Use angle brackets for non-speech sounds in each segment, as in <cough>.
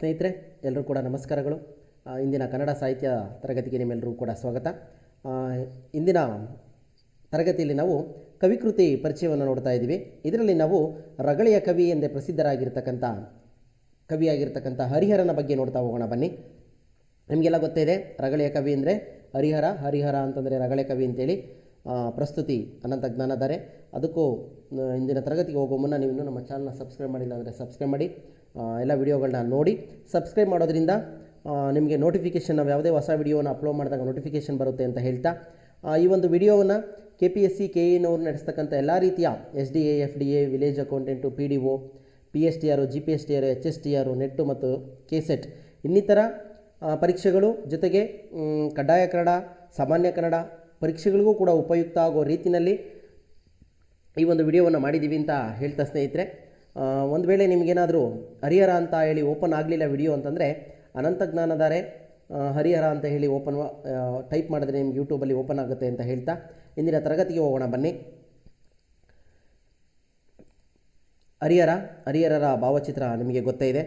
ಸ್ನೇಹಿತರೆ ಎಲ್ಲರೂ ಕೂಡ ನಮಸ್ಕಾರಗಳು. ಇಂದಿನ ಕನ್ನಡ ಸಾಹಿತ್ಯ ತರಗತಿಗೆ ನಿಮ್ಮೆಲ್ಲರೂ ಕೂಡ ಸ್ವಾಗತ. ಇಂದಿನ ತರಗತಿಯಲ್ಲಿ ನಾವು ಕವಿಕೃತಿ ಪರಿಚಯವನ್ನು ನೋಡ್ತಾ ಇದ್ದೀವಿ. ಇದರಲ್ಲಿ ನಾವು ರಗಳೆಯ ಕವಿ ಎಂದೇ ಪ್ರಸಿದ್ಧರಾಗಿರ್ತಕ್ಕಂಥ, ಕವಿಯಾಗಿರ್ತಕ್ಕಂಥ ಹರಿಹರನ ಬಗ್ಗೆ ನೋಡ್ತಾ ಹೋಗೋಣ ಬನ್ನಿ. ನಿಮಗೆಲ್ಲ ಗೊತ್ತೇ ಇದೆ, ರಗಳೆಯ ಕವಿ ಅಂದರೆ ಹರಿಹರ ಹರಿಹರ ಅಂತಂದರೆ ರಗಳೆ ಕವಿ ಅಂತೇಳಿ. ಪ್ರಸ್ತುತಿ ಅನಂತ ಜ್ಞಾನದಾರೆ ಅದಕ್ಕೂ ಇಂದಿನ ತರಗತಿಗೆ ಹೋಗೋ ಮುನ್ನ ನೀವು ಇನ್ನೂ ನಮ್ಮ ಚಾನಲ್ನ ಸಬ್ಸ್ಕ್ರೈಬ್ ಮಾಡಿಲ್ಲ ಅಂದರೆ ಸಬ್ಸ್ಕ್ರೈಬ್ ಮಾಡಿ. ಎಲ್ಲ ವಿಡಿಯೋಗಳನ್ನ ನೋಡಿ. ಸಬ್ಸ್ಕ್ರೈಬ್ ಮಾಡೋದ್ರಿಂದ ನಿಮಗೆ ನೋಟಿಫಿಕೇಷನ್ ನಾವು ಯಾವುದೇ ಹೊಸ ವಿಡಿಯೋನ ಅಪ್ಲೋಡ್ ಮಾಡಿದಾಗ ನೋಟಿಫಿಕೇಷನ್ ಬರುತ್ತೆ ಅಂತ ಹೇಳ್ತಾ. ಈ ಒಂದು ವಿಡಿಯೋವನ್ನು K P S C K ಅವರು ನಡೆಸ್ತಕ್ಕಂಥ ಎಲ್ಲ ರೀತಿಯ S D A F D A village accountant, P D O, P S T R, G P S T R, H S T R, NET ಮತ್ತು ಕೆ ಸೆಟ್ ಇನ್ನಿತರ ಪರೀಕ್ಷೆಗಳು ಜೊತೆಗೆ ಕಡ್ಡಾಯ ಕನ್ನಡ, ಸಾಮಾನ್ಯ ಕನ್ನಡ ಪರೀಕ್ಷೆಗಳಿಗೂ ಕೂಡ ಉಪಯುಕ್ತ ಆಗೋ ರೀತಿಯಲ್ಲಿ ಈ ಒಂದು ವಿಡಿಯೋವನ್ನು ಮಾಡಿದ್ದೀವಿ ಅಂತ ಹೇಳ್ತಾ ಸ್ನೇಹಿತರೆ. ಒಂದು ವೇಳೆ ನಿಮಗೇನಾದರೂ ಹರಿಹರ ಅಂತ ಹೇಳಿ ಓಪನ್ ಆಗಲಿಲ್ಲ ವಿಡಿಯೋ ಅಂತಂದರೆ ಅನಂತ ಜ್ಞಾನಧಾರೆ ಆ, ಹರಿಹರ ಅಂತ ಹೇಳಿ ಓಪನ್ ಟೈಪ್ ಮಾಡಿದ್ರೆ ನಿಮ್ಗೆ ಯೂಟ್ಯೂಬಲ್ಲಿ ಓಪನ್ ಆಗುತ್ತೆ ಅಂತ ಹೇಳ್ತಾ ಇಂದಿನ ತರಗತಿಗೆ ಹೋಗೋಣ ಬನ್ನಿ. ಹರಿಹರ ಹರಿಹರರ ಭಾವಚಿತ್ರ ನಿಮಗೆ ಗೊತ್ತೇ ಇದೆ.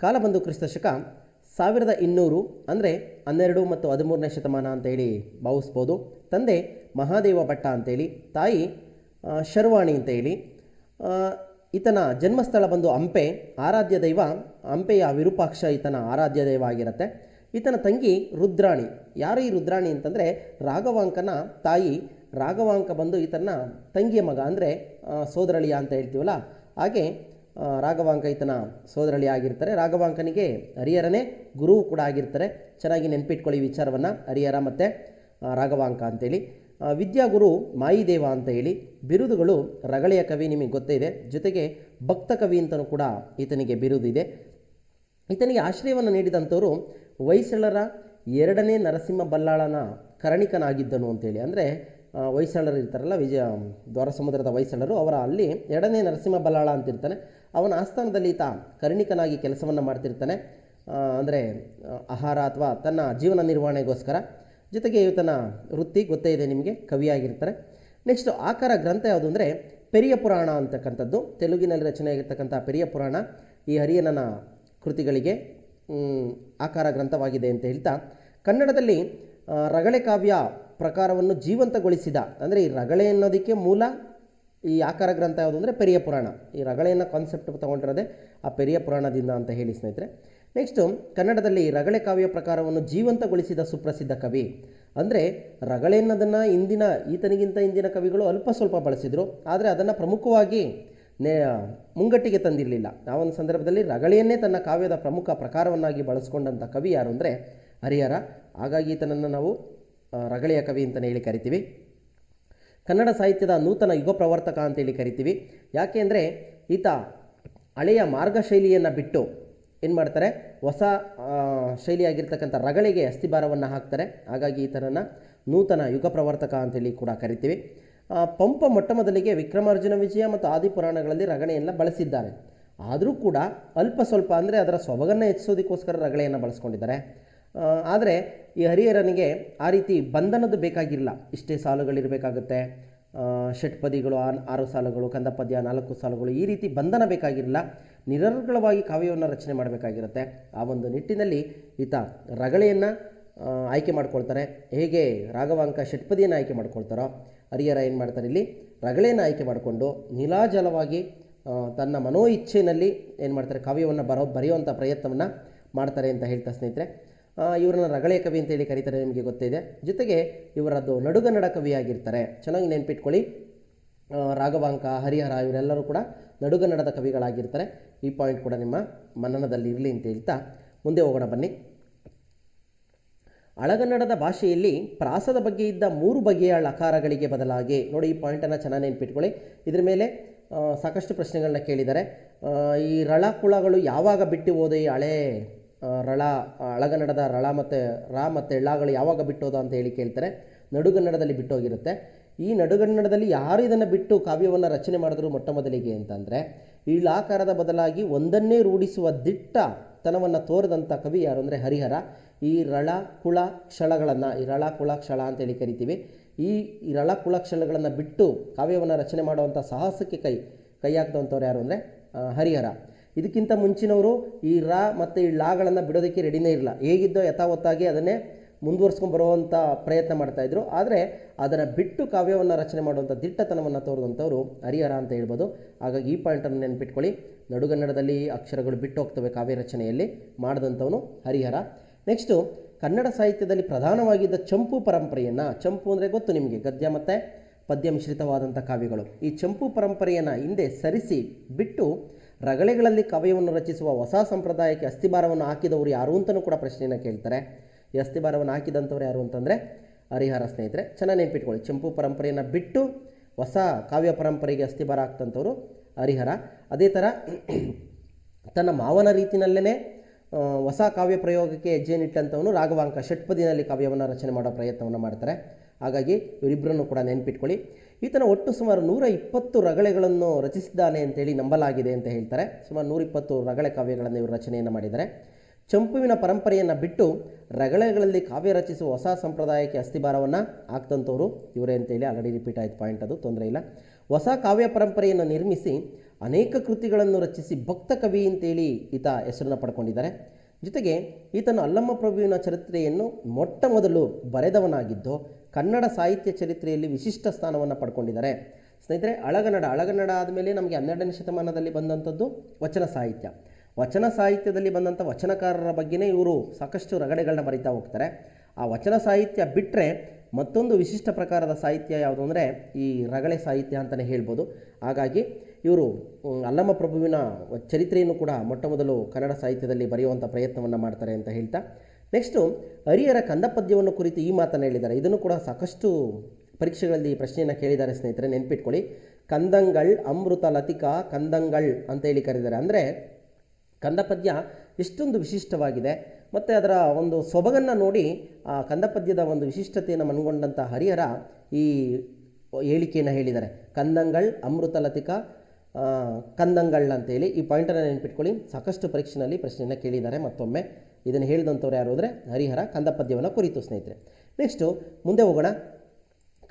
ಕಾಲಬಂಧು ಕ್ರಿಸ್ತ ಶಕ ಸಾವಿರದ ಇನ್ನೂರು ಅಂದರೆ ಹನ್ನೆರಡು ಮತ್ತು ಹದಿಮೂರನೇ ಶತಮಾನ ಅಂತೇಳಿ ಭಾವಿಸ್ಬೋದು. ತಂದೆ ಮಹಾದೇವ ಭಟ್ಟ ಅಂತೇಳಿ ತಾಯಿ ಶರ್ವಾಣಿ ಅಂತೇಳಿ ಈತನ ಜನ್ಮಸ್ಥಳ ಬಂದು ಹಂಪೆ. ಆರಾಧ್ಯ ದೈವ, ಹಂಪೆಯ ವಿರೂಪಾಕ್ಷ ಈತನ ಆರಾಧ್ಯ ದೈವ ಆಗಿರುತ್ತೆ. ಈತನ ತಂಗಿ ರುದ್ರಾಣಿ. ಯಾರು ಈ ರುದ್ರಾಣಿ ಅಂತಂದರೆ ರಾಘವಾಂಕನ ತಾಯಿ. ರಾಘವಾಂಕ ಬಂದು ಈತನ ತಂಗಿಯ ಮಗ ಅಂದರೆ ಸೋದರಳಿಯ ಅಂತ ಹೇಳ್ತೀವಲ್ಲ. ಹಾಗೆ ಆ, ರಾಘವಾಂಕ ಈತನ ಸೋದರಳಿ ಆಗಿರ್ತಾರೆ. ರಾಘವಾಂಕನಿಗೆ ಹರಿಹರನೇ ಗುರು ಕೂಡ ಆಗಿರ್ತಾರೆ. ಚೆನ್ನಾಗಿ ನೆನಪಿಟ್ಕೊಳ್ಳಿ ವಿಚಾರವನ್ನು ಹರಿಹರ ಮತ್ತು ರಾಘವಾಂಕ ಅಂತೇಳಿ. ವಿದ್ಯಾಗುರು ಮಾಯಿದೇವ ಅಂತ ಹೇಳಿ ಬಿರುದುಗಳು ರಗಳೆಯ ಕವಿ ನಿಮಗೆ ಗೊತ್ತೇ ಇದೆ. ಜೊತೆಗೆ ಭಕ್ತ ಕವಿ ಅಂತಲೂ ಕೂಡ ಈತನಿಗೆ ಬಿರುದಿದೆ ಈತನಿಗೆ ಆಶ್ರಯವನ್ನು ನೀಡಿದಂಥವರು ಹೊಯ್ಸಳರ ಎರಡನೇ ನರಸಿಂಹ ಬಲ್ಲಾಳನ ಕರಣಿಕನಾಗಿದ್ದನು ಅಂತೇಳಿ. ಅಂದರೆ ಹೊಯ್ಸಳರು ಇರ್ತಾರಲ್ಲ ವಿಜಯ ದ್ವಾರ ಸಮುದ್ರದ ಹೊಯ್ಸಳರು ಅವರ ಅಲ್ಲಿ ಎರಡನೇ ನರಸಿಂಹ ಬಲ್ಲಾಳ ಅಂತಿರ್ತಾನೆ. ಅವನ ಆಸ್ಥಾನದಲ್ಲಿ ಈತ ಕರ್ಣಿಕನಾಗಿ ಕೆಲಸವನ್ನು ಮಾಡ್ತಿರ್ತಾನೆ. ಅಂದರೆ ಆಹಾರ ಅಥವಾ ತನ್ನ ಜೀವನ ನಿರ್ವಹಣೆಗೋಸ್ಕರ. ಜೊತೆಗೆ ಈತನ ವೃತ್ತಿ ಗೊತ್ತೇ ಇದೆ ನಿಮಗೆ, ಕವಿಯಾಗಿರ್ತಾರೆ. ನೆಕ್ಸ್ಟ್ ಆಕಾರ ಗ್ರಂಥ ಯಾವುದು ಅಂದರೆ, ಪೆರಿಯ ಪುರಾಣ ಅಂತಕ್ಕಂಥದ್ದು. ತೆಲುಗಿನಲ್ಲಿ ರಚನೆಯಾಗಿರ್ತಕ್ಕಂಥ ಪೆರಿಯ ಪುರಾಣ ಈ ಹರಿಯನನ ಕೃತಿಗಳಿಗೆ ಆಕಾರ ಗ್ರಂಥವಾಗಿದೆ ಅಂತ ಹೇಳ್ತಾ. ಕನ್ನಡದಲ್ಲಿ ರಗಳೆ ಕಾವ್ಯ ಪ್ರಕಾರವನ್ನು ಜೀವಂತಗೊಳಿಸಿದ, ಅಂದರೆ ಈ ರಗಳೆ ಅನ್ನೋದಕ್ಕೆ ಮೂಲ ಈ ಆಕಾರ ಗ್ರಂಥ ಯಾವುದು ಅಂದರೆ ಪೆರಿಯ ಪುರಾಣ. ಈ ರಗಳೆಯನ್ನು ಕಾನ್ಸೆಪ್ಟ್ ತೊಗೊಂಡಿರೋದೇ ಆ ಪೆರಿಯ ಪುರಾಣದಿಂದ ಅಂತ ಹೇಳಿ ಸ್ನೇಹಿತರೆ. ನೆಕ್ಸ್ಟು ಕನ್ನಡದಲ್ಲಿ ರಗಳೆ ಕಾವ್ಯ ಪ್ರಕಾರವನ್ನು ಜೀವಂತಗೊಳಿಸಿದ ಸುಪ್ರಸಿದ್ಧ ಕವಿ. ಅಂದರೆ ರಗಳೆ ಅನ್ನೋದನ್ನು ಇಂದಿನ, ಈತನಿಗಿಂತ ಇಂದಿನ ಕವಿಗಳು ಅಲ್ಪ ಸ್ವಲ್ಪ ಬಳಸಿದರು. ಆದರೆ ಅದನ್ನು ಪ್ರಮುಖವಾಗಿ ನೆ ಮುಂಗಟ್ಟಿಗೆ ತಂದಿರಲಿಲ್ಲ. ಆ ಒಂದು ಸಂದರ್ಭದಲ್ಲಿ ರಗಳೆಯನ್ನೇ ತನ್ನ ಕಾವ್ಯದ ಪ್ರಮುಖ ಪ್ರಕಾರವನ್ನಾಗಿ ಬಳಸ್ಕೊಂಡಂಥ ಕವಿ ಯಾರು ಅಂದರೆ ಹರಿಹರ. ಹಾಗಾಗಿ ಈತನನ್ನು ನಾವು ರಗಳೆಯ ಕವಿ ಅಂತಲೇ ಹೇಳಿ ಕರಿತೀವಿ. ಕನ್ನಡ ಸಾಹಿತ್ಯದ ನೂತನ ಯುಗ ಪ್ರವರ್ತಕ ಅಂತೇಳಿ ಕರಿತೀವಿ. ಯಾಕೆ ಅಂದರೆ ಈತ ಹಳೆಯ ಮಾರ್ಗ ಶೈಲಿಯನ್ನು ಬಿಟ್ಟು ಏನು ಮಾಡ್ತಾರೆ? ಹೊಸ ಶೈಲಿಯಾಗಿರ್ತಕ್ಕಂಥ ರಗಳಿಗೆ ಅಸ್ಥಿಭಾರವನ್ನು ಹಾಕ್ತಾರೆ. ಹಾಗಾಗಿ ಈತನನ್ನು ನೂತನ ಯುಗ ಪ್ರವರ್ತಕ ಅಂತೇಳಿ ಕೂಡ ಕರಿತೀವಿ. ಪಂಪ ಮೊಟ್ಟ ಮೊದಲಿಗೆ ವಿಕ್ರಮಾರ್ಜುನ ವಿಜಯ ಮತ್ತು ಆದಿಪುರಾಣಗಳಲ್ಲಿ ರಗಳೆಯನ್ನು ಬಳಸಿದ್ದಾರೆ. ಆದರೂ ಕೂಡ ಅಲ್ಪ ಸ್ವಲ್ಪ ಅಂದರೆ ಅದರ ಸೊಬಗನ್ನು ಹೆಚ್ಚಿಸೋದಕ್ಕೋಸ್ಕರ ರಗಳೆಯನ್ನು ಬಳಸ್ಕೊಂಡಿದ್ದಾರೆ. ಆದರೆ ಈ ಹರಿಹರನಿಗೆ ಆ ರೀತಿ ಬಂಧನದ್ದು ಬೇಕಾಗಿಲ್ಲ. ಇಷ್ಟೇ ಸಾಲುಗಳಿರಬೇಕಾಗುತ್ತೆ ಷಟ್ಪದಿಗಳು ಆರು ಸಾಲುಗಳು, ಕಂದಪದ್ಯ, ನಾಲ್ಕು ಸಾಲುಗಳು ಈ ರೀತಿ ಬಂಧನ ಬೇಕಾಗಿಲ್ಲ. ನಿರರ್ಗಳವಾಗಿ ಕಾವ್ಯವನ್ನು ರಚನೆ ಮಾಡಬೇಕಾಗಿರುತ್ತೆ. ಆ ಒಂದು ನಿಟ್ಟಿನಲ್ಲಿ ಈತ ರಗಳೆಯನ್ನು ಆಯ್ಕೆ ಮಾಡ್ಕೊಳ್ತಾರೆ. ಹೇಗೆ ರಾಘವಾಂಕ ಷಟ್ಪದಿಯನ್ನು ಆಯ್ಕೆ ಮಾಡ್ಕೊಳ್ತಾರೋ, ಹರಿಹರ ಏನು ಮಾಡ್ತಾರೆ ಇಲ್ಲಿ? ರಗಳೆಯನ್ನು ಆಯ್ಕೆ ಮಾಡಿಕೊಂಡು ನೀಲಾಜಲವಾಗಿ ತನ್ನ ಮನೋ ಇಚ್ಛೆಯಲ್ಲಿ ಏನು ಮಾಡ್ತಾರೆ, ಕಾವ್ಯವನ್ನು ಬರೋ ಬರೆಯುವಂಥ ಪ್ರಯತ್ನವನ್ನು ಮಾಡ್ತಾರೆ ಅಂತ ಹೇಳ್ತಾ ಸ್ನೇಹಿತರೆ. ಇವ್ರನ್ನ ರಗಳೆ ಕವಿ ಅಂತೇಳಿ ಕರೀತಾರೆ ನಿಮಗೆ ಗೊತ್ತಿದೆ. ಜೊತೆಗೆ ಇವರದ್ದು ನಡುಗನ್ನಡ ಕವಿಯಾಗಿರ್ತಾರೆ. ಚೆನ್ನಾಗಿ ನೆನ್ಪಿಟ್ಕೊಳ್ಳಿ. ರಾಘವಾಂಕ, ಹರಿಹರ ಇವರೆಲ್ಲರೂ ಕೂಡ ನಡುಗನ್ನಡದ ಕವಿಗಳಾಗಿರ್ತಾರೆ. ಈ ಪಾಯಿಂಟ್ ಕೂಡ ನಿಮ್ಮ ಮನನದಲ್ಲಿ ಇರಲಿ ಅಂತ ಹೇಳ್ತಾ ಮುಂದೆ ಹೋಗೋಣ ಬನ್ನಿ. ಅಳಗನ್ನಡದ ಭಾಷೆಯಲ್ಲಿ ಪ್ರಾಸದ ಬಗ್ಗೆ ಇದ್ದ ಮೂರು ಬಗೆಯ ಲಕಾರಗಳಿಗೆ ಬದಲಾಗಿ ನೋಡಿ ಈ ಪಾಯಿಂಟನ್ನು ಚೆನ್ನಾಗಿ ನೆನ್ಪಿಟ್ಕೊಳ್ಳಿ. ಇದ್ರ ಮೇಲೆ ಸಾಕಷ್ಟು ಪ್ರಶ್ನೆಗಳನ್ನ ಕೇಳಿದ್ದಾರೆ. ಈ ರಳ ಕುಳಗಳು ಯಾವಾಗ ಬಿಟ್ಟು ಹೋದ ಈ ಹಳೆ ರಳ ಅಳಗನ್ನಡದ ರಳ ಮತ್ತು ರ ಮತ್ತು ಳಗಳು ಯಾವಾಗ ಬಿಟ್ಟೋದ ಅಂತ ಹೇಳಿ ಕೇಳ್ತಾರೆ. ನಡುಗನ್ನಡದಲ್ಲಿ ಬಿಟ್ಟೋಗಿರುತ್ತೆ. ಈ ನಡುಗನ್ನಡದಲ್ಲಿ ಯಾರು ಇದನ್ನು ಬಿಟ್ಟು ಕಾವ್ಯವನ್ನು ರಚನೆ ಮಾಡಿದ್ರು ಮೊಟ್ಟ ಮೊದಲಿಗೆ ಅಂತಂದರೆ, ಈ ಲಾಕಾರದ ಬದಲಾಗಿ ಒಂದನ್ನೇ ರೂಢಿಸುವ ದಿಟ್ಟ ತನವನ್ನು ತೋರಿದಂಥ ಕವಿ ಯಾರು ಅಂದರೆ ಹರಿಹರ. ಈ ರಳ, ಕುಳ ಕ್ಷಳಗಳನ್ನು ಈ ರಳ, ಕುಳ ಕ್ಷಳ ಅಂತೇಳಿ ಕರಿತೀವಿ. ಈ ಈ ರಳ, ಕುಳ ಕ್ಷಳಗಳನ್ನು ಬಿಟ್ಟು ಕಾವ್ಯವನ್ನು ರಚನೆ ಮಾಡುವಂಥ ಸಾಹಸಕ್ಕೆ ಕೈ ಕೈ ಹಾಕಿದಂಥವ್ರು ಯಾರು ಅಂದರೆ ಹರಿಹರ. ಇದಕ್ಕಿಂತ ಮುಂಚಿನವರು ಈ ರಾ ಮತ್ತು ಈ ಲಾಗಳನ್ನು ಬಿಡೋದಕ್ಕೆ ರೆಡಿನೇ ಇರಲ್ಲ ಹೇಗಿದ್ದೋ ಯಥಾವತ್ತಾಗಿ ಅದನ್ನೇ ಮುಂದುವರ್ಸ್ಕೊಂಡು ಬರುವಂಥ ಪ್ರಯತ್ನ ಮಾಡ್ತಾಯಿದ್ರು ಆದರೆ ಅದನ್ನು ಬಿಟ್ಟು ಕಾವ್ಯವನ್ನು ರಚನೆ ಮಾಡುವಂಥ ದಿಟ್ಟತನವನ್ನು ತೋರಿದಂಥವರು ಹರಿಹರ ಅಂತ ಹೇಳ್ಬೋದು. ಹಾಗಾಗಿ ಈ ಪಾಯಿಂಟನ್ನು ನೆನ್ಪಿಟ್ಕೊಳ್ಳಿ. ನಡುಗನ್ನಡದಲ್ಲಿ ಅಕ್ಷರಗಳು ಬಿಟ್ಟು ಹೋಗ್ತವೆ ಕಾವ್ಯ ರಚನೆಯಲ್ಲಿ ಮಾಡಿದಂಥವನು ಹರಿಹರ. ನೆಕ್ಸ್ಟು ಕನ್ನಡ ಸಾಹಿತ್ಯದಲ್ಲಿ ಪ್ರಧಾನವಾಗಿದ್ದ ಚಂಪು ಪರಂಪರೆಯನ್ನು, ಚಂಪು ಅಂದರೆ ಗೊತ್ತು ನಿಮಗೆ? ಗದ್ಯ ಮತ್ತು ಪದ್ಯ ಮಿಶ್ರಿತವಾದಂಥ ಕಾವ್ಯಗಳು. ಈ ಚಂಪು ಪರಂಪರೆಯನ್ನು ಹಿಂದೆ ಸರಿಸಿ ಬಿಟ್ಟು ರಗಳೆಗಳಲ್ಲಿ ಕಾವ್ಯವನ್ನು ರಚಿಸುವ ಹೊಸ ಸಂಪ್ರದಾಯಕ್ಕೆ ಅಸ್ಥಿಭಾರವನ್ನು ಹಾಕಿದವರು ಯಾರು ಅಂತಲೂ ಕೂಡ ಪ್ರಶ್ನೆಯನ್ನು ಕೇಳ್ತಾರೆ. ಈ ಅಸ್ಥಿಭಾರವನ್ನು ಹಾಕಿದಂಥವ್ರು ಯಾರು ಅಂತಂದರೆ ಹರಿಹರ ಸ್ನೇಹಿತರೆ, ಚೆನ್ನಾಗಿ ನೆನ್ಪಿಟ್ಕೊಳ್ಳಿ. ಚಂಪು ಪರಂಪರೆಯನ್ನು ಬಿಟ್ಟು ಹೊಸ ಕಾವ್ಯ ಪರಂಪರೆಗೆ ಅಸ್ಥಿಭಾರ ಹಾಕ್ತಂಥವ್ರು ಹರಿಹರ. ಅದೇ ಥರ <clears throat> ತನ್ನ ಮಾವನ ರೀತಿಯಲ್ಲೇ ಹೊಸ ಕಾವ್ಯ ಪ್ರಯೋಗಕ್ಕೆ ಹೆಜ್ಜೆನಿಟ್ಟಂಥವನು ರಾಘವಾಂಕ ಷಟ್ಪದಿನಲ್ಲಿ ಕಾವ್ಯವನ್ನು ರಚನೆ ಮಾಡೋ ಪ್ರಯತ್ನವನ್ನು ಮಾಡ್ತಾರೆ. ಹಾಗಾಗಿ ಇವರಿಬ್ಬರನ್ನು ಕೂಡ ನೆನ್ಪಿಟ್ಕೊಳ್ಳಿ. ಈತನ ಒಟ್ಟು ಸುಮಾರು ನೂರ ಇಪ್ಪತ್ತು ರಗಳೆಗಳನ್ನು ರಚಿಸಿದ್ದಾನೆ ಅಂತೇಳಿ ನಂಬಲಾಗಿದೆ ಅಂತ ಹೇಳ್ತಾರೆ. ಸುಮಾರು ನೂರಿಪ್ಪತ್ತು ರಗಳೆ ಕಾವ್ಯಗಳನ್ನು ಇವರು ರಚನೆಯನ್ನು ಮಾಡಿದ್ದಾರೆ. ಚಂಪುವಿನ ಪರಂಪರೆಯನ್ನು ಬಿಟ್ಟು ರಗಳೆಗಳಲ್ಲಿ ಕಾವ್ಯ ರಚಿಸುವ ಹೊಸ ಸಂಪ್ರದಾಯಕ್ಕೆ ಅಸ್ಥಿಭಾರವನ್ನು ಹಾಕ್ತಂಥವ್ರು ಇವರೇ ಅಂತೇಳಿ ಆಲ್ರೆಡಿ ರಿಪೀಟ್ ಆಯ್ತು ಪಾಯಿಂಟ್ ಅದು, ತೊಂದರೆ ಇಲ್ಲ. ಹೊಸ ಕಾವ್ಯ ಪರಂಪರೆಯನ್ನು ನಿರ್ಮಿಸಿ ಅನೇಕ ಕೃತಿಗಳನ್ನು ರಚಿಸಿ ಭಕ್ತ ಕವಿ ಅಂತೇಳಿ ಈತ ಹೆಸರನ್ನು ಪಡ್ಕೊಂಡಿದ್ದಾರೆ. ಜೊತೆಗೆ ಈತನು ಅಲ್ಲಮ್ಮ ಪ್ರಭುವಿನ ಚರಿತ್ರೆಯನ್ನು ಮೊಟ್ಟ ಮೊದಲು ಬರೆದವನಾಗಿದ್ದು ಕನ್ನಡ ಸಾಹಿತ್ಯ ಚರಿತ್ರೆಯಲ್ಲಿ ವಿಶಿಷ್ಟ ಸ್ಥಾನವನ್ನು ಪಡ್ಕೊಂಡಿದ್ದಾರೆ. ಸ್ನೇಹಿತರೆ, ಅಳಗನ್ನಡ ಅಳಗನ್ನಡ ಆದಮೇಲೆ ನಮಗೆ ಹನ್ನೆರಡನೇ ಶತಮಾನದಲ್ಲಿ ಬಂದಂಥದ್ದು ವಚನ ಸಾಹಿತ್ಯ. ವಚನ ಸಾಹಿತ್ಯದಲ್ಲಿ ಬಂದಂಥ ವಚನಕಾರರ ಬಗ್ಗೆನೇ ಇವರು ಸಾಕಷ್ಟು ರಗಡೆಗಳನ್ನ ಬರಿತಾ ಹೋಗ್ತಾರೆ. ಆ ವಚನ ಸಾಹಿತ್ಯ ಬಿಟ್ಟರೆ ಮತ್ತೊಂದು ವಿಶಿಷ್ಟ ಪ್ರಕಾರದ ಸಾಹಿತ್ಯ ಯಾವುದು ಅಂದರೆ ಈ ರಗಳೆ ಸಾಹಿತ್ಯ ಅಂತಲೇ ಹೇಳ್ಬೋದು. ಹಾಗಾಗಿ ಇವರು ಅಲ್ಲಮ್ಮ ಪ್ರಭುವಿನ ಚರಿತ್ರೆಯನ್ನು ಕೂಡ ಮೊಟ್ಟ ಮೊದಲು ಕನ್ನಡ ಸಾಹಿತ್ಯದಲ್ಲಿ ಬರೆಯುವಂಥ ಪ್ರಯತ್ನವನ್ನು ಮಾಡ್ತಾರೆ ಅಂತ ಹೇಳ್ತಾ ನೆಕ್ಸ್ಟು ಹರಿಹರ ಕಂದಪದ್ಯವನ್ನು ಕುರಿತು ಈ ಮಾತನ್ನು ಹೇಳಿದ್ದಾರೆ. ಇದನ್ನು ಕೂಡ ಸಾಕಷ್ಟು ಪರೀಕ್ಷೆಗಳಲ್ಲಿ ಈ ಪ್ರಶ್ನೆಯನ್ನು ಕೇಳಿದ್ದಾರೆ ಸ್ನೇಹಿತರೆ, ನೆನ್ಪಿಟ್ಕೊಳ್ಳಿ. ಕಂದಂಗಳ್ ಅಮೃತ ಲತಿಕಾ ಕಂದಂಗಳ್ ಅಂತ ಹೇಳಿ ಕರೀತಾರೆ ಅಂದರೆ ಕಂದಪದ್ಯ ಎಷ್ಟೊಂದು ವಿಶಿಷ್ಟವಾಗಿದೆ. ಮತ್ತು ಅದರ ಒಂದು ಸೊಬಗನ್ನು ನೋಡಿ ಆ ಕಂದಪದ್ಯದ ಒಂದು ವಿಶಿಷ್ಟತೆಯನ್ನು ಮನಗೊಂಡಂಥ ಹರಿಹರ ಈ ಹೇಳಿಕೆಯನ್ನು ಹೇಳಿದ್ದಾರೆ. ಕಂದಂಗಳ್ ಅಮೃತ ಲತಿಕಾ ಕಂದಂಗಳ್ ಅಂತೇಳಿ ಈ ಪಾಯಿಂಟನ್ನು ನೆನ್ಪಿಟ್ಕೊಳ್ಳಿ. ಸಾಕಷ್ಟು ಪರೀಕ್ಷೆಯಲ್ಲಿ ಪ್ರಶ್ನೆಯನ್ನು ಕೇಳಿದ್ದಾರೆ ಮತ್ತೊಮ್ಮೆ. ಇದನ್ನು ಹೇಳಿದಂಥವ್ರು ಯಾರು ಅಂದರೆ ಹರಿಹರ ಕಂದಪದ್ಯವನ್ನು ಕುರಿತು ಸ್ನೇಹಿತರೆ. ನೆಕ್ಸ್ಟು ಮುಂದೆ ಹೋಗೋಣ.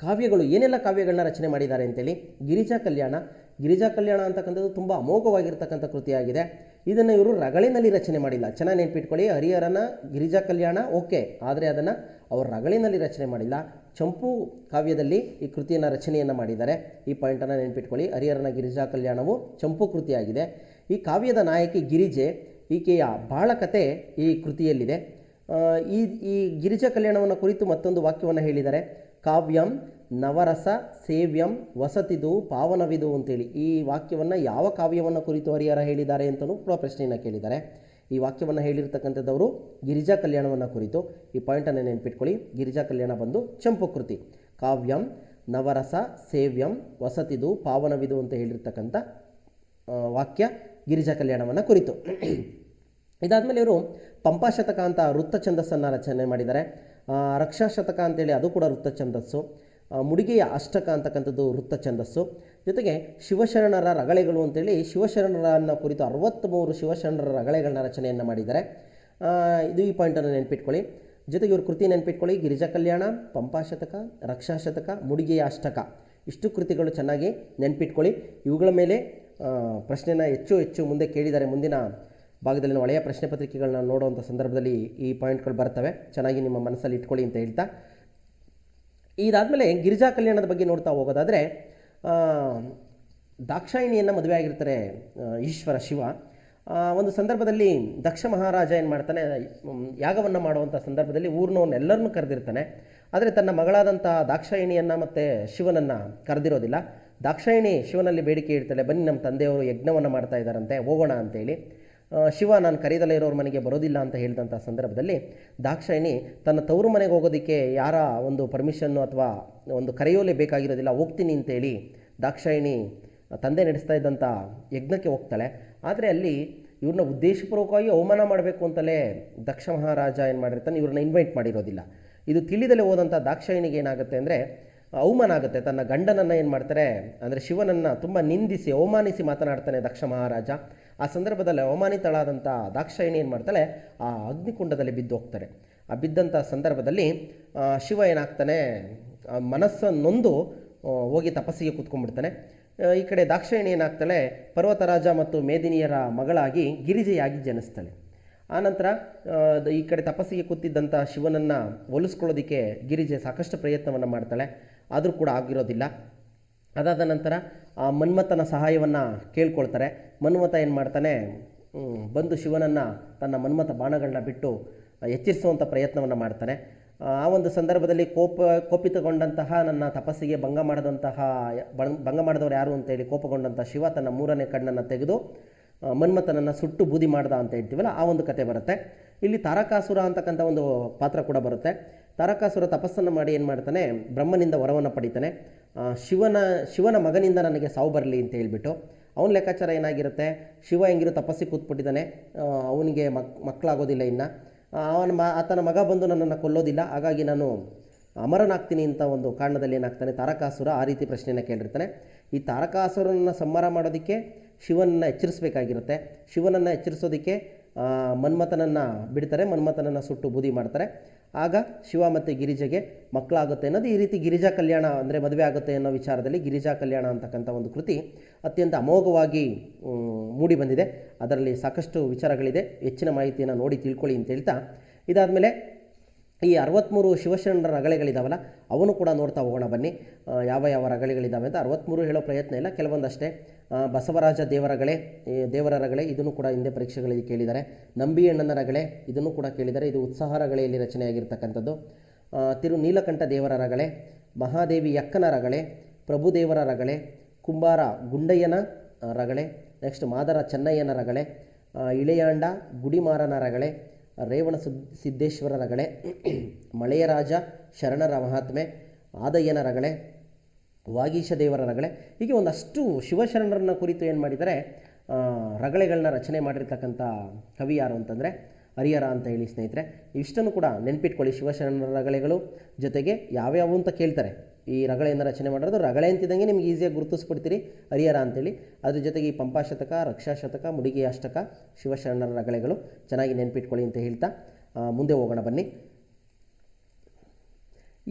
ಕಾವ್ಯಗಳು, ಏನೆಲ್ಲ ಕಾವ್ಯಗಳನ್ನ ರಚನೆ ಮಾಡಿದ್ದಾರೆ ಅಂತೇಳಿ. ಗಿರಿಜಾ ಕಲ್ಯಾಣ. ಗಿರಿಜಾ ಕಲ್ಯಾಣ ಅಂತಕ್ಕಂಥದ್ದು ತುಂಬ ಅಮೋಘವಾಗಿರ್ತಕ್ಕಂಥ ಕೃತಿಯಾಗಿದೆ. ಇದನ್ನು ಇವರು ರಗಳಿನಲ್ಲಿ ರಚನೆ ಮಾಡಿಲ್ಲ. ಚೆನ್ನಾಗಿ ನೆನ್ಪಿಟ್ಕೊಳ್ಳಿ, ಹರಿಹರನ ಗಿರಿಜಾ ಕಲ್ಯಾಣ ಓಕೆ, ಆದರೆ ಅದನ್ನು ಅವರು ರಗಳಿನಲ್ಲಿ ರಚನೆ ಮಾಡಿಲ್ಲ. ಚಂಪು ಕಾವ್ಯದಲ್ಲಿ ಈ ಕೃತಿಯನ್ನು ರಚನೆಯನ್ನು ಮಾಡಿದ್ದಾರೆ. ಈ ಪಾಯಿಂಟನ್ನು ನೆನ್ಪಿಟ್ಕೊಳ್ಳಿ. ಹರಿಹರನ ಗಿರಿಜಾ ಕಲ್ಯಾಣವು ಚಂಪು ಕೃತಿಯಾಗಿದೆ. ಈ ಕಾವ್ಯದ ನಾಯಕಿ ಗಿರಿಜೆ ಈಕೆಯ ಬಾಳ ಕತೆ ಈ ಕೃತಿಯಲ್ಲಿದೆ. ಈ ಈ ಗಿರಿಜಾ ಕಲ್ಯಾಣವನ್ನು ಕುರಿತು ಮತ್ತೊಂದು ವಾಕ್ಯವನ್ನು ಹೇಳಿದ್ದಾರೆ. ಕಾವ್ಯಂ ನವರಸ ಸೇವ್ಯಂ ವಸತಿದು ಪಾವನವಿದು ಅಂತೇಳಿ. ಈ ವಾಕ್ಯವನ್ನು ಯಾವ ಕಾವ್ಯವನ್ನು ಕುರಿತು ಹರಿಹರ ಹೇಳಿದ್ದಾರೆ ಅಂತಲೂ ಕೂಡ ಪ್ರಶ್ನೆಯನ್ನು ಕೇಳಿದ್ದಾರೆ. ಈ ವಾಕ್ಯವನ್ನು ಹೇಳಿರ್ತಕ್ಕಂಥದ್ದವರು ಗಿರಿಜಾ ಕಲ್ಯಾಣವನ್ನು ಕುರಿತು. ಈ ಪಾಯಿಂಟನ್ನು ನೆನ್ಪಿಟ್ಕೊಳ್ಳಿ. ಗಿರಿಜಾ ಕಲ್ಯಾಣ ಬಂದು ಚಂಪು ಕೃತಿ. ಕಾವ್ಯಂ ನವರಸ ಸೇವ್ಯಂ ವಸತಿದು ಪಾವನವಿದು ಅಂತ ಹೇಳಿರ್ತಕ್ಕಂಥ ವಾಕ್ಯ ಗಿರಿಜಾ ಕಲ್ಯಾಣವನ್ನು ಕುರಿತು. ಇದಾದಮೇಲೆ ಇವರು ಪಂಪಾಶತಕ ಅಂತ ವೃತ್ತ ಛಂದಸ್ಸನ್ನು ರಚನೆ ಮಾಡಿದ್ದಾರೆ. ರಕ್ಷಾ ಶತಕ ಅಂತೇಳಿ ಅದು ಕೂಡ ವೃತ್ತ ಛಂದಸ್ಸು. ಮುಡಿಗೆಯ ಅಷ್ಟಕ ಅಂತಕ್ಕಂಥದ್ದು ವೃತ್ತ ಛಂದಸ್ಸು. ಜೊತೆಗೆ ಶಿವಶರಣರ ರಗಳೆಗಳು ಅಂತೇಳಿ ಶಿವಶರಣರನ್ನು ಕುರಿತು ಅರವತ್ತ್ಮೂರು ಶಿವಶರಣರ ರಗಳೆಗಳನ್ನ ರಚನೆಯನ್ನು ಮಾಡಿದ್ದಾರೆ. ಇದು ಈ ಪಾಯಿಂಟನ್ನು ನೆನ್ಪಿಟ್ಕೊಳ್ಳಿ. ಜೊತೆಗೆ ಇವ್ರ ಕೃತಿ ನೆನ್ಪಿಟ್ಕೊಳ್ಳಿ. ಗಿರಿಜಾ ಕಲ್ಯಾಣ ಪಂಪಾಶತಕ ರಕ್ಷಾಶತಕ ಮುಡಿಗೆಯ ಅಷ್ಟಕ. ಇಷ್ಟು ಕೃತಿಗಳು ಚೆನ್ನಾಗಿ ನೆನ್ಪಿಟ್ಕೊಳ್ಳಿ. ಇವುಗಳ ಮೇಲೆ ಪ್ರಶ್ನೆನ ಹೆಚ್ಚು ಹೆಚ್ಚು ಮುಂದೆ ಕೇಳಿದ್ದಾರೆ ಮುಂದಿನ ಭಾಗದಲ್ಲಿ ನಾವು ಹಳೆಯ ಪ್ರಶ್ನೆ ಪತ್ರಿಕೆಗಳನ್ನ ನೋಡುವಂಥ ಸಂದರ್ಭದಲ್ಲಿ ಈ ಪಾಯಿಂಟ್ಗಳು ಬರ್ತವೆ. ಚೆನ್ನಾಗಿ ನಿಮ್ಮ ಮನಸ್ಸಲ್ಲಿ ಇಟ್ಕೊಳ್ಳಿ ಅಂತ ಹೇಳ್ತಾ. ಇದಾದಮೇಲೆ ಗಿರಿಜಾ ಕಲ್ಯಾಣದ ಬಗ್ಗೆ ನೋಡ್ತಾ ಹೋಗೋದಾದರೆ ದಾಕ್ಷಾಯಿಣಿಯನ್ನು ಮದುವೆ ಆಗಿರ್ತಾರೆ ಈಶ್ವರ ಶಿವ. ಒಂದು ಸಂದರ್ಭದಲ್ಲಿ ದಕ್ಷ ಮಹಾರಾಜ ಏನು ಮಾಡ್ತಾನೆ ಯಾಗವನ್ನು ಮಾಡುವಂಥ ಸಂದರ್ಭದಲ್ಲಿ ಊರಿನವನ್ನೆಲ್ಲರನ್ನೂ ಕರೆದಿರ್ತಾನೆ. ಆದರೆ ತನ್ನ ಮಗಳಾದಂಥ ದಾಕ್ಷಾಯಿಣಿಯನ್ನು ಮತ್ತು ಶಿವನನ್ನು ಕರೆದಿರೋದಿಲ್ಲ. ದಾಕ್ಷಾಯಿಣಿ ಶಿವನಲ್ಲಿ ಬೇಡಿಕೆ ಇಡ್ತಾಳೆ, ಬನ್ನಿ ನಮ್ಮ ತಂದೆಯವರು ಯಜ್ಞವನ್ನು ಮಾಡ್ತಾ ಇದ್ದಾರಂತೆ ಹೋಗೋಣ ಅಂತೇಳಿ. ಶಿವ ನಾನು ಕರೀದಲ್ಲೇ ಇರೋರ ಮನೆಗೆ ಬರೋದಿಲ್ಲ ಅಂತ ಹೇಳಿದಂಥ ಸಂದರ್ಭದಲ್ಲಿ ದಾಕ್ಷಾಯಿಣಿ ತನ್ನ ತವರು ಮನೆಗೆ ಹೋಗೋದಕ್ಕೆ ಯಾರ ಒಂದು ಪರ್ಮಿಷನ್ನು ಅಥವಾ ಒಂದು ಕರೆಯೋಲೆ ಬೇಕಾಗಿರೋದಿಲ್ಲ, ಹೋಗ್ತೀನಿ ಅಂತೇಳಿ ದಾಕ್ಷಾಯಿಣಿ ತಂದೆ ನಡೆಸ್ತಾ ಇದ್ದಂಥ ಯಜ್ಞಕ್ಕೆ ಹೋಗ್ತಾಳೆ. ಆದರೆ ಅಲ್ಲಿ ಇವ್ರನ್ನ ಉದ್ದೇಶಪೂರ್ವಕವಾಗಿ ಅವಮಾನ ಮಾಡಬೇಕು ಅಂತಲೇ ದಕ್ಷ ಮಹಾರಾಜ ಏನು ಮಾಡಿರ್ತಾನೆ, ಇವ್ರನ್ನ ಇನ್ವೈಟ್ ಮಾಡಿರೋದಿಲ್ಲ. ಇದು ತಿಳಿದಲೇ ಹೋದಂಥ ದಾಕ್ಷಾಯಿಣಿಗೆ ಏನಾಗುತ್ತೆ ಅಂದರೆ ಅವಮಾನ ಆಗುತ್ತೆ. ತನ್ನ ಗಂಡನನ್ನು ಏನು ಮಾಡ್ತಾರೆ ಅಂದರೆ ಶಿವನನ್ನು ತುಂಬ ನಿಂದಿಸಿ, ಅವಮಾನಿಸಿ ಮಾತನಾಡ್ತಾನೆ ದಕ್ಷ ಮಹಾರಾಜ. ಆ ಸಂದರ್ಭದಲ್ಲಿ ಅವಮಾನಿತಳಾದಂಥ ದಾಕ್ಷಾಯಿಣಿ ಏನು ಮಾಡ್ತಾಳೆ? ಆ ಅಗ್ನಿಕುಂಡದಲ್ಲಿ ಬಿದ್ದು ಹೋಗ್ತಾರೆ ಆ ಬಿದ್ದಂಥ ಸಂದರ್ಭದಲ್ಲಿ ಶಿವ ಏನಾಗ್ತಾನೆ? ಮನಸ್ಸನ್ನೊಂದು ಮನಸ್ಸನ್ನು ನೊಂದು ಹೋಗಿ ತಪಸ್ಸಿಗೆ ಕೂತ್ಕೊಂಡ್ಬಿಡ್ತಾನೆ. ಈ ಕಡೆ ದಾಕ್ಷಾಯಿಣಿ ಏನಾಗ್ತಾಳೆ? ಪರ್ವತರಾಜ ಮತ್ತು ಮೇದಿನಿಯರ ಮಗಳಾಗಿ ಗಿರಿಜೆಯಾಗಿ ಜನಿಸ್ತಾಳೆ. ಆನಂತರ ಈ ಕಡೆ ತಪಸ್ಸಿಗೆ ಕೂತಿದ್ದಂಥ ಶಿವನನ್ನು ಒಲಿಸ್ಕೊಳ್ಳೋದಕ್ಕೆ ಗಿರಿಜೆ ಸಾಕಷ್ಟು ಪ್ರಯತ್ನವನ್ನು ಮಾಡ್ತಾಳೆ. ಆದರೂ ಕೂಡ ಆಗಿರೋದಿಲ್ಲ. ಅದಾದ ನಂತರ ಆ ಮನ್ಮಥನ ಸಹಾಯವನ್ನು ಕೇಳ್ಕೊಳ್ತಾರೆ. ಮನ್ಮಥ ಏನು ಮಾಡ್ತಾನೆ? ಬಂದು ಶಿವನನ್ನು ತನ್ನ ಮನ್ಮಥ ಬಾಣಗಳನ್ನ ಬಿಟ್ಟು ಎಚ್ಚರಿಸುವಂಥ ಪ್ರಯತ್ನವನ್ನು ಮಾಡ್ತಾನೆ. ಆ ಒಂದು ಸಂದರ್ಭದಲ್ಲಿ ಕೋಪ, ಕೋಪಿತಗೊಂಡಂತಹ ನನ್ನ ತಪಸ್ಸಿಗೆ ಭಂಗ ಮಾಡಿದಂತಹ ಭಂಗ ಮಾಡಿದವರು ಯಾರು ಅಂತೇಳಿ ಕೋಪಗೊಂಡಂಥ ಶಿವ ತನ್ನ ಮೂರನೇ ಕಣ್ಣನ್ನು ತೆಗೆದು ಮನ್ಮಥನನ್ನು ಸುಟ್ಟು ಬೂದಿ ಮಾಡ್ದ ಅಂತ ಹೇಳ್ತೀವಲ್ಲ, ಆ ಒಂದು ಕತೆ ಬರುತ್ತೆ. ಇಲ್ಲಿ ತಾರಕಾಸುರ ಅಂತಕ್ಕಂಥ ಒಂದು ಪಾತ್ರ ಕೂಡ ಬರುತ್ತೆ. ತಾರಕಾಸುರ ತಪಸ್ಸನ್ನು ಮಾಡಿ ಏನು ಮಾಡ್ತಾನೆ? ಬ್ರಹ್ಮನಿಂದ ವರವನ್ನು ಪಡಿತಾನೆ. ಶಿವನ ಶಿವನ ಮಗನಿಂದ ನನಗೆ ಸಾವು ಬರಲಿ ಅಂತ ಹೇಳ್ಬಿಟ್ಟು ಅವನ ಲೆಕ್ಕಾಚಾರ ಏನಾಗಿರುತ್ತೆ? ಶಿವ ಹೆಂಗಿರೋ ತಪಸ್ಸಿ ಕೂತ್ಬಿಟ್ಟಿದ್ದಾನೆ. ಅವನಿಗೆ ಮಕ್, ಮಕ್ಕಳಾಗೋದಿಲ್ಲ ಇನ್ನು. ಅವನ ಮ, ಆತನ ಮಗ ಬಂದು ನನ್ನನ್ನು ಕೊಲ್ಲೋದಿಲ್ಲ. ಹಾಗಾಗಿ ನಾನು ಅಮರನಾಗ್ತೀನಿ ಅಂತ ಒಂದು ಕಾರಣದಲ್ಲಿ ಏನಾಗ್ತಾನೆ? ತಾರಕಾಸುರ ಆ ರೀತಿ ಪ್ರಶ್ನೆಯನ್ನು ಕೇಳಿರ್ತಾನೆ. ಈ ತಾರಕಾಸುರನನ್ನು ಸಂಹಾರ ಮಾಡೋದಕ್ಕೆ ಶಿವನನ್ನು ಎಚ್ಚರಿಸಬೇಕಾಗಿರುತ್ತೆ. ಶಿವನನ್ನು ಎಚ್ಚರಿಸೋದಕ್ಕೆ ಮನ್ಮಥನನ್ನು ಬಿಡ್ತಾರೆ. ಮನ್ಮಥನನ್ನು ಸುಟ್ಟು ಬೂದಿ ಮಾಡ್ತಾರೆ. ಆಗ ಶಿವ ಮತ್ತು ಗಿರಿಜೆಗೆ ಮಕ್ಕಳಾಗುತ್ತೆ ಅನ್ನೋದು ಈ ರೀತಿ ಗಿರಿಜಾ ಕಲ್ಯಾಣ ಅಂದರೆ ಮದುವೆ ಆಗುತ್ತೆ ಅನ್ನೋ ವಿಚಾರದಲ್ಲಿ ಗಿರಿಜಾ ಕಲ್ಯಾಣ ಅಂತಕ್ಕಂಥ ಒಂದು ಕೃತಿ ಅತ್ಯಂತ ಅಮೋಘವಾಗಿ ಮೂಡಿ ಬಂದಿದೆ. ಅದರಲ್ಲಿ ಸಾಕಷ್ಟು ವಿಚಾರಗಳಿದೆ. ಹೆಚ್ಚಿನ ಮಾಹಿತಿಯನ್ನು ನೋಡಿ ತಿಳ್ಕೊಳ್ಳಿ ಅಂತ ಹೇಳ್ತಾ ಇದಾದಮೇಲೆ ಈ ಅರವತ್ತ್ಮೂರು ಶಿವಶರಣರ ರಗಳೆಗಳಿದಾವಲ್ಲ ಅವನು ಕೂಡ ನೋಡ್ತಾ ಹೋಗೋಣ ಬನ್ನಿ. ಯಾವ ಯಾವ ರಗಳೆಗಳಿದ್ದಾವೆ ಅಂತ ಅರವತ್ತ್ಮೂರು ಹೇಳೋ ಪ್ರಯತ್ನ ಇಲ್ಲ, ಕೆಲವೊಂದಷ್ಟೇ. ಬಸವರಾಜ ದೇವರಗಳೇ ರಗಳೆ ದೇವರ ರಗಳೆ ಇದನ್ನು ಕೂಡ ಹಿಂದೆ ಪರೀಕ್ಷೆಗಳಲ್ಲಿ ಕೇಳಿದ್ದಾರೆ. ನಂಬಿಯಣ್ಣನ ರಗಳೆ ಇದನ್ನು ಕೂಡ ಕೇಳಿದ್ದಾರೆ. ಇದು ಉತ್ಸಾಹ ರಗಳೆಯಲ್ಲಿ ರಚನೆಯಾಗಿರ್ತಕ್ಕಂಥದ್ದು. ತಿರು ನೀಲಕಂಠ ದೇವರ ರಗಳೆ ಮಹಾದೇವಿ ಯಕ್ಕನ ರಗಳೆ ಪ್ರಭುದೇವರ ರಗಳೆ ಕುಂಬಾರ ಗುಂಡಯ್ಯನ ರಗಳೆ ನೆಕ್ಸ್ಟ್ ಮಾದರ ಚೆನ್ನಯ್ಯನ ರಗಳೆ ಇಳೆಯಾಂಡ ಗುಡಿಮಾರನ ರಗಳೆ ರೇವಣ ಸುದ್ ಸಿದ್ದೇಶ್ವರ ರಗಳೆ ಮಳೆಯರಾಜ ಶರಣರ ಮಹಾತ್ಮೆ ಆದಯ್ಯನ ರಗಳೆ ವಾಗೀಶ ದೇವರ ರಗಳೆ. ಹೀಗೆ ಒಂದಷ್ಟು ಶಿವಶರಣರನ್ನ ಕುರಿತು ಏನು ಮಾಡಿದರೆ ರಗಳೆಗಳನ್ನ ರಚನೆ ಮಾಡಿರ್ತಕ್ಕಂಥ ಕವಿ ಯಾರು ಅಂತಂದರೆ ಹರಿಹರ ಅಂತ ಹೇಳಿ ಸ್ನೇಹಿತರೆ ಇಷ್ಟನ್ನು ಕೂಡ ನೆನ್ಪಿಟ್ಕೊಳ್ಳಿ. ಶಿವಶರಣರ ರಗಳೆಗಳು ಜೊತೆಗೆ ಯಾವ್ಯಾವು ಅಂತ ಕೇಳ್ತಾರೆ. ಈ ರಗಳೆಯನ್ನು ರಚನೆ ಮಾಡೋದು ರಗಳೆ ಅಂತಿದ್ದಂಗೆ ನಿಮ್ಗೆ ಈಸಿಯಾಗಿ ಗುರುತಿಸ್ಬಿಡ್ತೀರಿ ಹರಿಹರ ಅಂತೇಳಿ ಅದ್ರ ಜೊತೆಗೆ ಈ ಪಂಪಾಶತಕ ರಕ್ಷಾಶತಕ ಮುಡಿಗೆ ಅಷ್ಟಕ ಶಿವಶರಣರ ರಗಳೆಗಳು ಚೆನ್ನಾಗಿ ನೆನ್ಪಿಟ್ಕೊಳ್ಳಿ ಅಂತ ಹೇಳ್ತಾ ಮುಂದೆ ಹೋಗೋಣ ಬನ್ನಿ.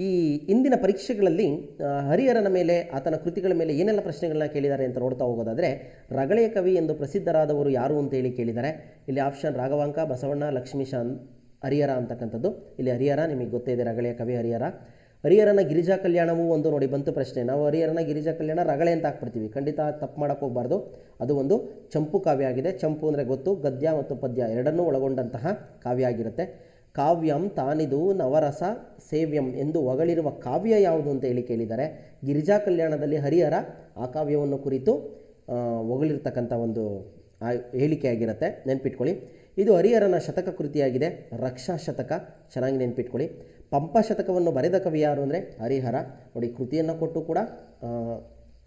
ಈ ಇಂದಿನ ಪರೀಕ್ಷೆಗಳಲ್ಲಿ ಹರಿಹರನ ಮೇಲೆ, ಆತನ ಕೃತಿಗಳ ಮೇಲೆ ಏನೆಲ್ಲ ಪ್ರಶ್ನೆಗಳನ್ನ ಕೇಳಿದ್ದಾರೆ ಅಂತ ನೋಡ್ತಾ ಹೋಗೋದಾದರೆ, ರಗಳೆಯ ಕವಿ ಎಂದು ಪ್ರಸಿದ್ಧರಾದವರು ಯಾರು ಅಂತ ಹೇಳಿ ಕೇಳಿದ್ದಾರೆ. ಇಲ್ಲಿ ಆಪ್ಷನ್ ರಾಘವಾಂಕ, ಬಸವಣ್ಣ ಲಕ್ಷ್ಮೀಶಾನ್ ಹರಿಹರ ಅಂತಕ್ಕಂಥದ್ದು. ಇಲ್ಲಿ ಹರಿಹರ, ನಿಮಗೆ ಗೊತ್ತೇ ಇದೆ ರಗಳೆಯ ಕವಿ ಹರಿಹರ. ಹರಿಹರನ ಗಿರಿಜಾ ಕಲ್ಯಾಣವೂ ಒಂದು ನೋಡಿ ಬಂತು ಪ್ರಶ್ನೆ. ನಾವು ಹರಿಹರನ ಗಿರಿಜಾ ಕಲ್ಯಾಣ ರಗಳೆ ಅಂತ ಹಾಕ್ಬಿಡ್ತೀವಿ. ಖಂಡಿತ ತಪ್ಪು ಮಾಡೋಕ್ಕೆ ಹೋಗಬಾರ್ದು. ಅದು ಒಂದು ಚಂಪು ಕಾವ್ಯ ಆಗಿದೆ. ಚಂಪು ಅಂದರೆ ಗೊತ್ತು, ಗದ್ಯ ಮತ್ತು ಪದ್ಯ ಎರಡನ್ನೂ ಒಳಗೊಂಡಂತಹ ಕಾವ್ಯ ಆಗಿರುತ್ತೆ. ಕಾವ್ಯಂ ತಾನಿದು ನವರಸ ಸೇವ್ಯಂ ಎಂದು ಹೊಗಳಿರುವ ಕಾವ್ಯ ಯಾವುದು ಅಂತ ಹೇಳಿ ಕೇಳಿದ್ದಾರೆ ಗಿರಿಜಾ ಕಲ್ಯಾಣದಲ್ಲಿ ಹರಿಹರ ಆ ಕಾವ್ಯವನ್ನು ಕುರಿತು ಹೊಗಳಿರ್ತಕ್ಕಂಥ ಒಂದು, ಆ ಹೇಳಿಕೆ ಆಗಿರುತ್ತೆ ನೆನ್ಪಿಟ್ಕೊಳ್ಳಿ. ಇದು ಹರಿಹರನ ಶತಕ ಕೃತಿಯಾಗಿದೆ. ರಕ್ಷಾ ಶತಕ. ಚೆನ್ನಾಗಿ ನೆನ್ಪಿಟ್ಕೊಳ್ಳಿ. ಪಂಪ ಶತಕವನ್ನು ಬರೆದ ಕವಿ ಯಾರು ಅಂದರೆ ಹರಿಹರ. ನೋಡಿ, ಕೃತಿಯನ್ನು ಕೊಟ್ಟು ಕೂಡ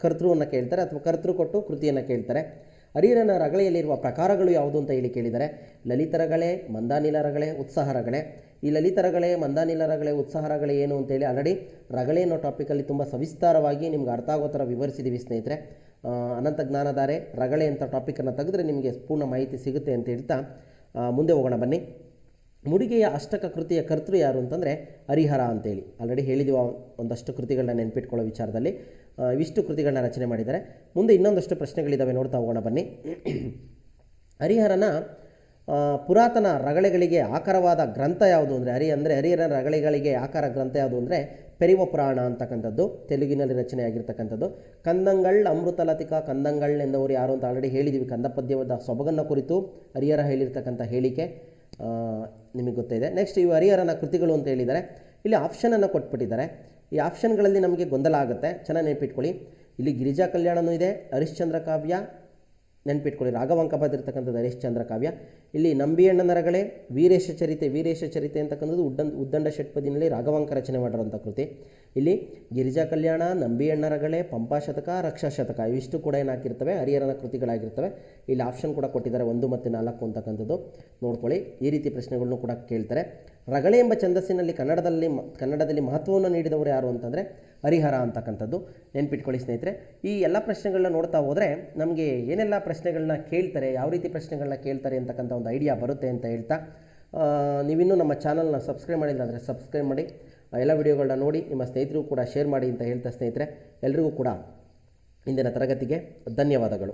ಕರ್ತೃವನ್ನು ಕೇಳ್ತಾರೆ ಅಥವಾ ಕರ್ತೃ ಕೊಟ್ಟು ಕೃತಿಯನ್ನು ಕೇಳ್ತಾರೆ. ಹರಿಹರನ ರಗಳೆಯಲ್ಲಿರುವ ಪ್ರಕಾರಗಳು ಯಾವುದು ಅಂತ ಹೇಳಿ ಕೇಳಿದರೆ, ಲಲಿತರಗಳೇ ಮಂದಾನಿಲ ರಗಳೆ ಉತ್ಸಾಹ ರಗಳೆ ಈ ಲಲಿತರಗಳೇ ಮಂದಾನಿಲ ರಗಳೆ ಉತ್ಸಾಹ ರಗಳೆ ಏನು ಅಂತೇಳಿ ಆಲ್ರೆಡಿ ರಗಳೆ ಅನ್ನೋ ಟಾಪಿಕಲ್ಲಿ ತುಂಬ ಸವಿಸ್ತಾರವಾಗಿ ನಿಮ್ಗೆ ಅರ್ಥ ಆಗೋ ಥರ ವಿವರಿಸಿದ್ದೀವಿ ಸ್ನೇಹಿತರೆ. ಅನಂತ ಜ್ಞಾನಧಾರೆ, ರಗಳೆ ಅಂತ ಟಾಪಿಕನ್ನು ತೆಗೆದ್ರೆ ನಿಮಗೆ ಪೂರ್ಣ ಮಾಹಿತಿ ಸಿಗುತ್ತೆ ಅಂತ ಹೇಳ್ತಾ ಮುಂದೆ ಹೋಗೋಣ ಬನ್ನಿ. ಮುಡಿಗೆಯ ಅಷ್ಟಕ ಕೃತಿಯ ಕರ್ತೃ ಯಾರು ಅಂತಂದರೆ ಹರಿಹರ ಅಂತೇಳಿ ಆಲ್ರೆಡಿ ಹೇಳಿದೀವಿ ಒಂದಷ್ಟು ಕೃತಿಗಳನ್ನ ನೆನ್ಪಿಟ್ಕೊಳ್ಳೋ ವಿಚಾರದಲ್ಲಿ. ಇವಿಷ್ಟು ಕೃತಿಗಳನ್ನ ರಚನೆ ಮಾಡಿದ್ದಾರೆ. ಮುಂದೆ ಇನ್ನೊಂದಷ್ಟು ಪ್ರಶ್ನೆಗಳಿದ್ದಾವೆ ನೋಡ್ತಾ ಹೋಗೋಣ, ಬನ್ನಿ. ಹರಿಹರನ ಪುರಾತನ ರಗಳೆಗಳಿಗೆ ಆಕಾರವಾದ ಗ್ರಂಥ ಯಾವುದು ಅಂದರೆ, ಹರಿ ಅಂದರೆ ಹರಿಹರನ ರಗಳೆಗಳಿಗೆ ಆಕಾರ ಗ್ರಂಥ ಯಾವುದು ಅಂದರೆ, ಪೆರಿವ ಪುರಾಣ ಅಂತಕ್ಕಂಥದ್ದು, ತೆಲುಗಿನಲ್ಲಿ ರಚನೆ ಆಗಿರ್ತಕ್ಕಂಥದ್ದು ಕಂದಂಗಳ್, ಅಮೃತಲತಿಕ ಕಂದಂಗಳ್ ಎಂದವರು ಯಾರು ಅಂತ ಆಲ್ರೆಡಿ ಹೇಳಿದ್ದೀವಿ ಕಂದ ಸೊಬಗನ್ನ ಸೊಬಗನ್ನು ಕುರಿತು ಹರಿಹರ ಹೇಳಿರ್ತಕ್ಕಂಥ ಹೇಳಿಕೆ ನಿಮಗೆ ಗೊತ್ತಿದೆ ನೆಕ್ಸ್ಟ್ ಇವು ಹರಿಹರನ ಕೃತಿಗಳು ಅಂತ ಹೇಳಿದ್ದಾರೆ. ಇಲ್ಲಿ ಆಪ್ಷನನ್ನು ಕೊಟ್ಬಿಟ್ಟಿದ್ದಾರೆ. ಈ ಆಪ್ಷನ್ಗಳಲ್ಲಿ ನಮಗೆ ಗೊಂದಲ ಆಗುತ್ತೆ. ಚೆನ್ನಾಗಿ ನೆನಪಿಟ್ಕೊಳ್ಳಿ. ಇಲ್ಲಿ ಗಿರಿಜಾ ಕಲ್ಯಾಣನೂ ಇದೆ ಹರಿಶ್ಚಂದ್ರ ಕಾವ್ಯ ನೆನಪಿಟ್ಕೊಳ್ಳಿ. ರಾಘವಂಕ ಬರೆದಿರ್ತಕ್ಕಂಥದ್ದು ಹರಿಶ್ಚಂದ್ರ ಕಾವ್ಯ. ಇಲ್ಲಿ ನಂಬಿಯಣ್ಣ ನರಗಳೇ, ವೀರೇಶ ಚರಿತೆ ವೀರೇಶ ಚರಿತೆ ಅಂತಕ್ಕಂಥದ್ದು ಉಡ್ಡನ್, ಉದ್ದಂಡ ಷಟ್ಪದಿನಲ್ಲಿ ರಾಘವಾಂಕ ರಚನೆ ಮಾಡಿರೋಂಥ ಕೃತಿ. ಇಲ್ಲಿ ಗಿರಿಜಾ ಕಲ್ಯಾಣ ನಂಬಿಯಣ್ಣರಗಳೇ ಪಂಪಾ ಶತಕ, ರಕ್ಷಾ ಶತಕ ಇವಿಷ್ಟು ಕೂಡ ಏನಾಗಿರ್ತವೆ ಹರಿಹರನ ಕೃತಿಗಳಾಗಿರ್ತವೆ. ಇಲ್ಲಿ ಆಪ್ಷನ್ ಕೂಡ ಕೊಟ್ಟಿದ್ದಾರೆ ಒಂದು ಮತ್ತು ನಾಲ್ಕು ಅಂತಕ್ಕಂಥದ್ದು. ನೋಡ್ಕೊಳ್ಳಿ, ಈ ರೀತಿ ಪ್ರಶ್ನೆಗಳನ್ನು ಕೂಡ ಕೇಳ್ತಾರೆ. ರಗಳೆ ಎಂಬ ಛಂದಸ್ಸಿನಲ್ಲಿ ಕನ್ನಡದಲ್ಲಿ ಕನ್ನಡದಲ್ಲಿ ಮಹತ್ವವನ್ನು ನೀಡಿದವರು ಯಾರು ಅಂತಂದರೆ ಹರಿಹರ ಅಂತಕ್ಕಂಥದ್ದು. ನೆನ್ಪಿಟ್ಕೊಳ್ಳಿ ಸ್ನೇಹಿತರೆ. ಈ ಎಲ್ಲ ಪ್ರಶ್ನೆಗಳನ್ನ ನೋಡ್ತಾ ಹೋದರೆ ನಮಗೆ ಏನೆಲ್ಲ ಪ್ರಶ್ನೆಗಳನ್ನ ಕೇಳ್ತಾರೆ, ಯಾವ ರೀತಿ ಪ್ರಶ್ನೆಗಳನ್ನ ಕೇಳ್ತಾರೆ ಅಂತಕ್ಕಂಥ ಒಂದು ಐಡಿಯಾ ಬರುತ್ತೆ ಅಂತ ಹೇಳ್ತಾ ನೀವಿನ್ನೂ ನಮ್ಮ ಚಾನಲ್ನ ಸಬ್ಸ್ಕ್ರೈಬ್ ಮಾಡಿಲ್ಲ ಅಂದರೆ ಸಬ್ಸ್ಕ್ರೈಬ್ ಮಾಡಿ ಎಲ್ಲ ವಿಡಿಯೋಗಳನ್ನ ನೋಡಿ, ನಿಮ್ಮ ಸ್ನೇಹಿತರಿಗೂ ಕೂಡ ಶೇರ್ ಮಾಡಿ ಅಂತ ಹೇಳ್ತಾ ಸ್ನೇಹಿತರೆ. ಎಲ್ರಿಗೂ ಕೂಡ ಇಂದಿನ ತರಗತಿಗೆ ಧನ್ಯವಾದಗಳು.